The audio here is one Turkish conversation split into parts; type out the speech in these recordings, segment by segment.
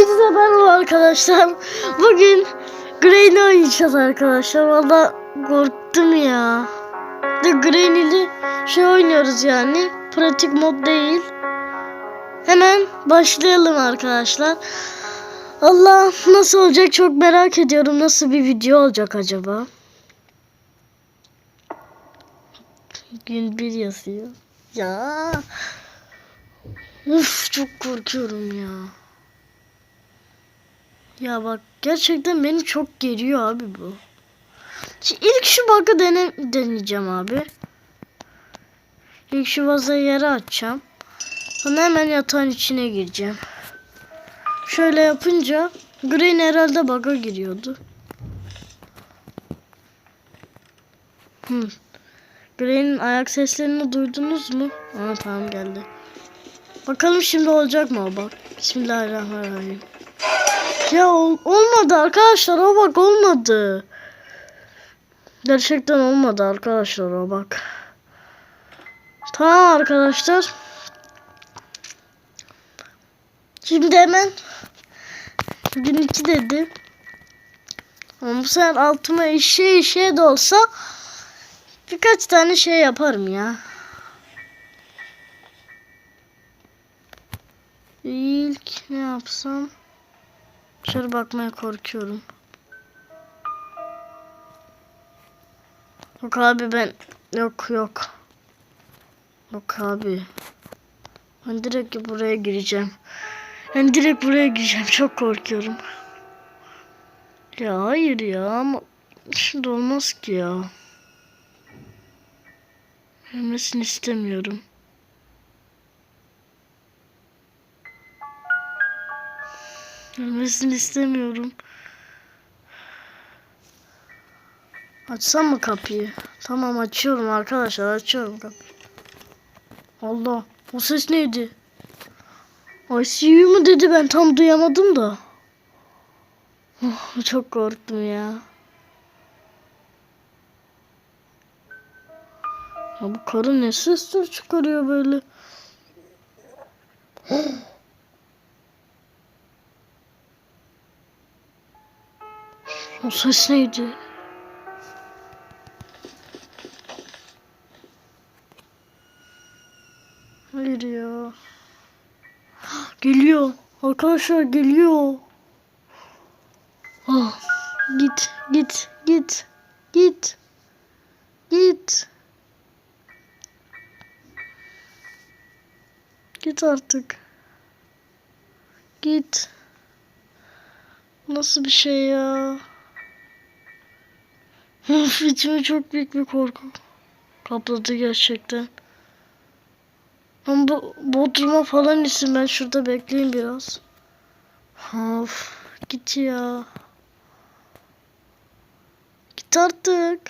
Hepinize merhaba arkadaşlar. Bugün Granny oynayacağız arkadaşlar. Valla korktum ya. De Granny'li şey oynuyoruz yani. Pratik mod değil. Hemen başlayalım arkadaşlar. Allah nasıl olacak çok merak ediyorum. Nasıl bir video olacak acaba? Gün bir yazıyor. Ya. Uf çok korkuyorum ya. Ya bak gerçekten beni çok geriyor abi bu. Şimdi ilk şu bug'ı dene deneyeceğim abi. İlk şu vazayı yere açacağım. Sonra hemen yatağın içine gireceğim. Şöyle yapınca Green herhalde bug'a giriyordu. Hmm. Green'in ayak seslerini duydunuz mu? Aa tamam geldi. Bakalım şimdi olacak mı o bak. Bismillahirrahmanirrahim. Ya ol- olmadı arkadaşlar o bak olmadı. Gerçekten olmadı arkadaşlar o bak. Tamam arkadaşlar. Şimdi hemen gün iki dedi. Ama bu sefer altıma işe işe de olsa birkaç tane şey yaparım ya. İlk ne yapsam? Dışarı bakmaya korkuyorum. Yok abi ben yok yok. Yok abi. Ben direkt buraya gireceğim. Ben direkt buraya gireceğim. Çok korkuyorum. Ya hayır ya ama şimdi olmaz ki ya. Ölmesini istemiyorum. Ölmesini istemiyorum. Açsam mı kapıyı? Tamam açıyorum arkadaşlar açıyorum kapıyı. Allah o ses neydi? ICU mu dedi ben tam duyamadım da. Oh, çok korktum ya. Ya bu karı ne sesler çıkarıyor böyle? O ses neydi? Hayır ya. Geliyor. Arkadaşlar geliyor. Ah, git, git, git, git, git. Git artık. Git. Nasıl bir şey ya? Of içimi çok büyük bir korku kapladı gerçekten. Ama bu Bodrum'a falan isim ben şurada bekleyeyim biraz. Of git ya. Git artık.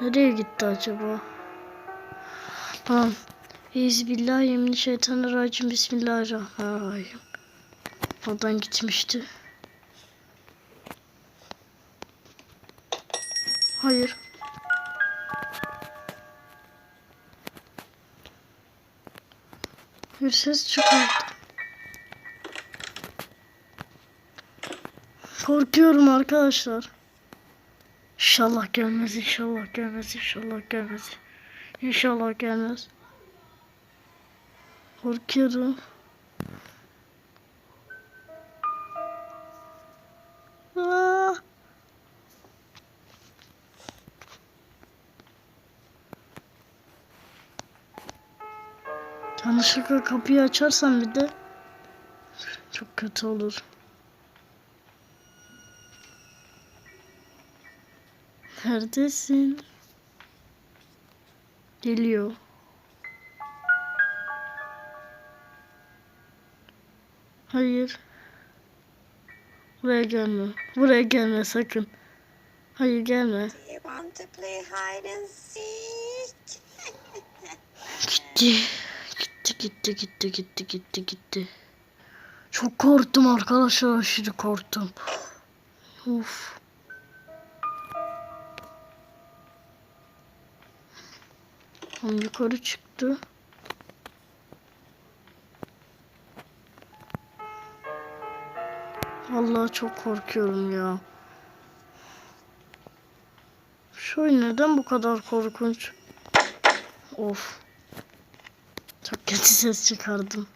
Nereye gitti acaba? Tamam. Bismillahirrahmanirrahim. Bismillahirrahmanirrahim. Oradan gitmişti. Hayır. Bir ses çıkardı. Korkuyorum arkadaşlar. İnşallah gelmez, inşallah gelmez, inşallah gelmez. İnşallah gelmez. Korkuyorum. Yanlışlıkla kapıyı açarsam bir de çok kötü olur. Neredesin? Geliyor. Hayır. Buraya gelme. Buraya gelme sakın. Hayır gelme. Gitti. Gitti gitti gitti gitti gitti gitti. Çok korktum arkadaşlar aşırı korktum. Uf. Yukarı çıktı. Vallahi çok korkuyorum ya. Şu neden bu kadar korkunç? Of. Kötü ses çıkardım.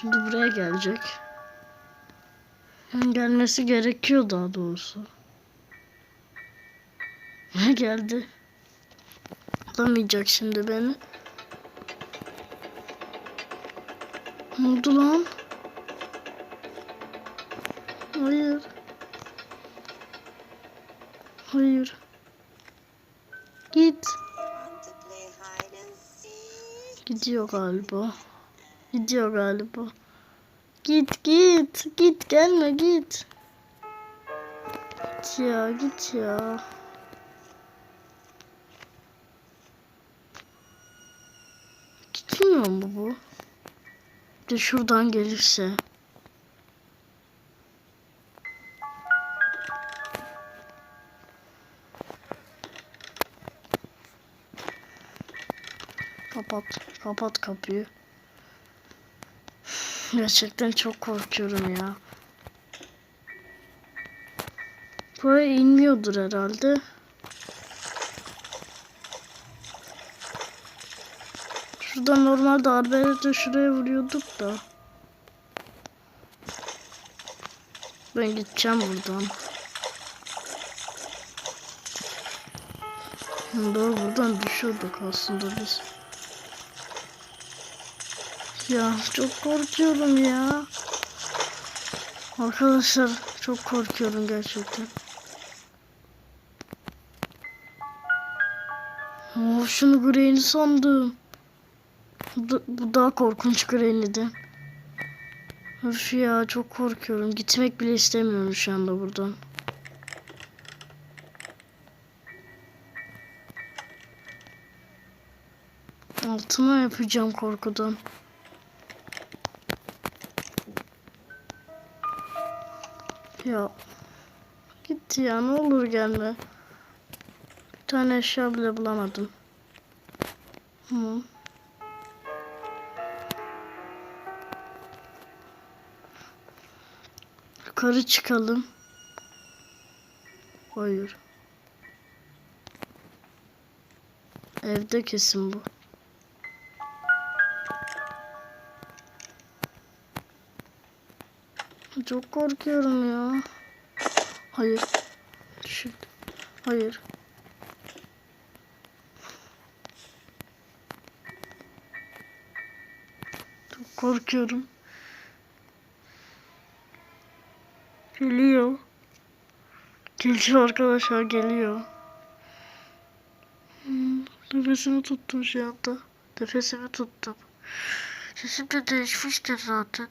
Şimdi buraya gelecek. Yani gelmesi gerekiyor daha doğrusu. Ne geldi? Bulamayacak şimdi beni. Ne oldu lan? Hayır. Hayır. Git. Gidiyor galiba. Gidiyor galiba. Git git. Git gelme git. Git ya git ya. Gitmiyor mu bu? De şuradan gelirse. Kapat. Kapıyı. Gerçekten çok korkuyorum ya. Buraya inmiyordur herhalde. Şurada normalde arbelete şuraya vuruyorduk da. Ben gideceğim buradan. Doğru buradan düşüyorduk aslında biz. Ya çok korkuyorum ya. Arkadaşlar çok korkuyorum gerçekten. Oh, şunu Grey'ini sandım. Bu, da- bu daha korkunç Grey'niden. Öf ya çok korkuyorum. Gitmek bile istemiyorum şu anda buradan. Altıma yapacağım korkudan. Ya gitti ya ne olur gelme. Bir tane eşya bile bulamadım. Hı. Yukarı çıkalım. Hayır. Evde kesin bu. Çok korkuyorum ya. Hayır. Şu. Hayır. Çok korkuyorum. Geliyor. Geliyor arkadaşlar geliyor. Hmm, nefesimi tuttum şu anda. Nefesimi tuttum. Sesim de değişmiştir zaten.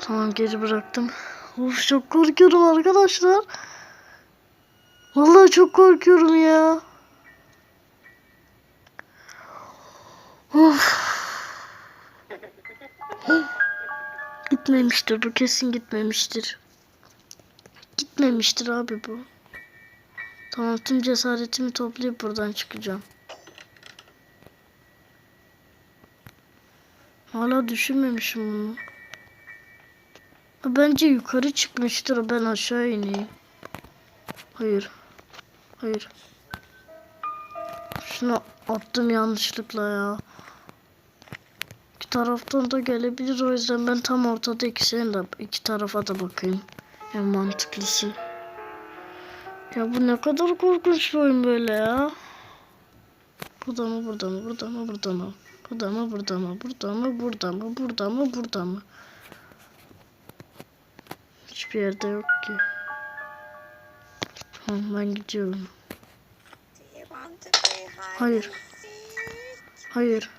Tamam geri bıraktım. Of çok korkuyorum arkadaşlar. Vallahi çok korkuyorum ya. Of. Gitmemiştir bu kesin gitmemiştir. Gitmemiştir abi bu. Tamam tüm cesaretimi toplayıp buradan çıkacağım. Hala düşünmemişim bunu. Bence yukarı çıkmıştır. Ben aşağı ineyim. Hayır. Hayır. Şunu attım yanlışlıkla ya. İki taraftan da gelebilir. O yüzden ben tam ortada ikisine de iki tarafa da bakayım. En mantıklısı. Ya bu ne kadar korkunç bir oyun böyle ya. Burada mı burada mı burada mı burada mı? Burada mı burada mı burada mı burada mı burada mı burada mı? Hiçbir yerde yok ki. Tamam ben gidiyorum. Hayır. Hayır.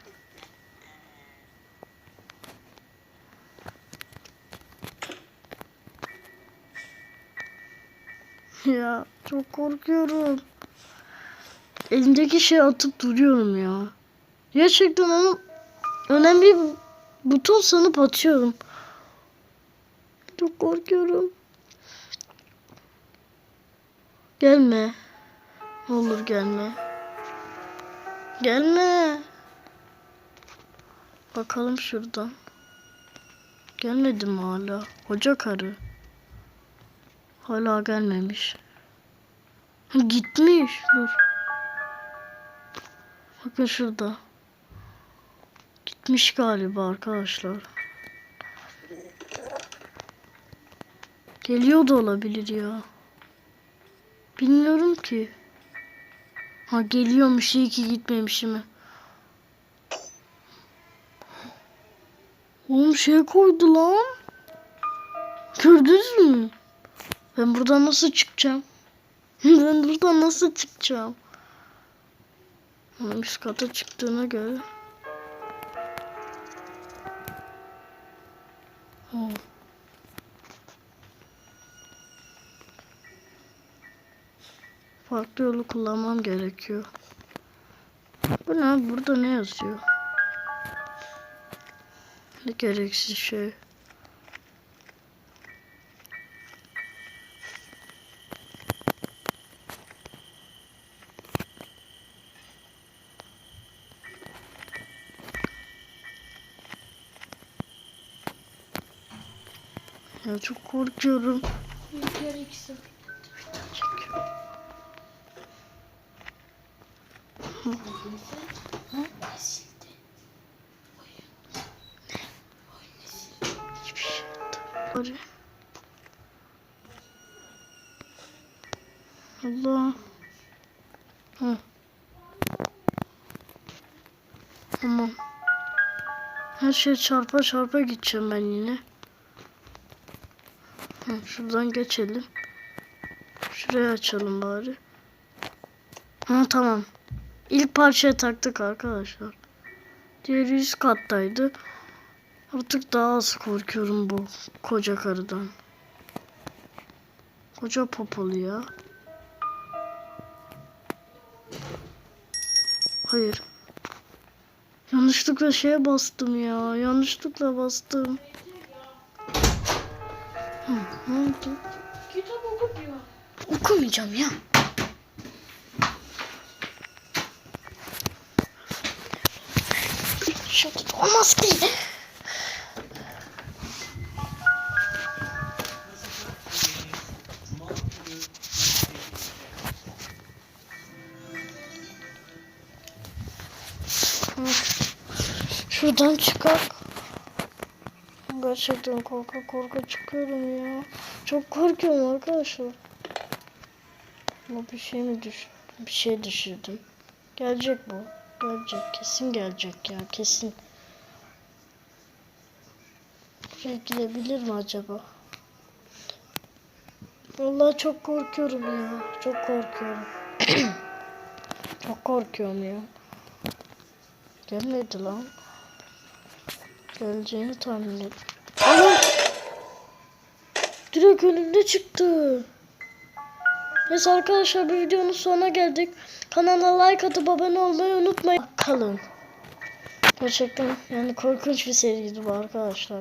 Ya çok korkuyorum. Elimdeki şeyi atıp duruyorum ya. Gerçekten onu önemli bir buton sanıp atıyorum. Çok korkuyorum. Gelme. Ne olur gelme. Gelme. Bakalım şuradan. Gelmedi mi hala? Hoca karı. Hala gelmemiş. Gitmiş. Dur. Bakın şurada. Gitmiş galiba arkadaşlar. Geliyor da olabilir ya. Bilmiyorum ki. Ha geliyormuş iyi ki gitmemişim. Oğlum şey koydu lan. Gördünüz mü? Ben buradan nasıl çıkacağım? ben buradan nasıl çıkacağım? Üst kata çıktığına göre. Farklı yolu kullanmam gerekiyor. Bu ne? Burada ne yazıyor? Ne gereksiz şey. Ya çok korkuyorum. Hiçbir şey Hadi. Allah. Hı. Tamam. Her şey çarpa çarpa gideceğim ben yine. Hı, şuradan geçelim. Şurayı açalım bari. Ha tamam. İlk parçaya taktık arkadaşlar. Diğeri üst kattaydı. Artık daha az korkuyorum bu koca karıdan. Koca popolu ya. Hayır. Yanlışlıkla şeye bastım ya. Yanlışlıkla bastım. Hı, ne oldu? Kitap oku diyor. Okumayacağım ya. Şurada olmaz ki. Şuradan çıkar. Gerçekten korka korka çıkıyorum ya. Çok korkuyorum arkadaşlar. Ama bir şey mi düş bir şey düşürdüm. Gelecek bu. Gelecek. Kesin gelecek ya. Kesin. Buraya gidebilir mi acaba? Vallahi çok korkuyorum ya. Çok korkuyorum. çok korkuyorum ya. Gelmedi lan. Geleceğini tahmin et. Ana! Direkt önümde çıktı. Neyse arkadaşlar bir videonun sonuna geldik. Kanala like atıp abone olmayı unutmayın. Kalın. Gerçekten yani korkunç bir seriydi bu arkadaşlar.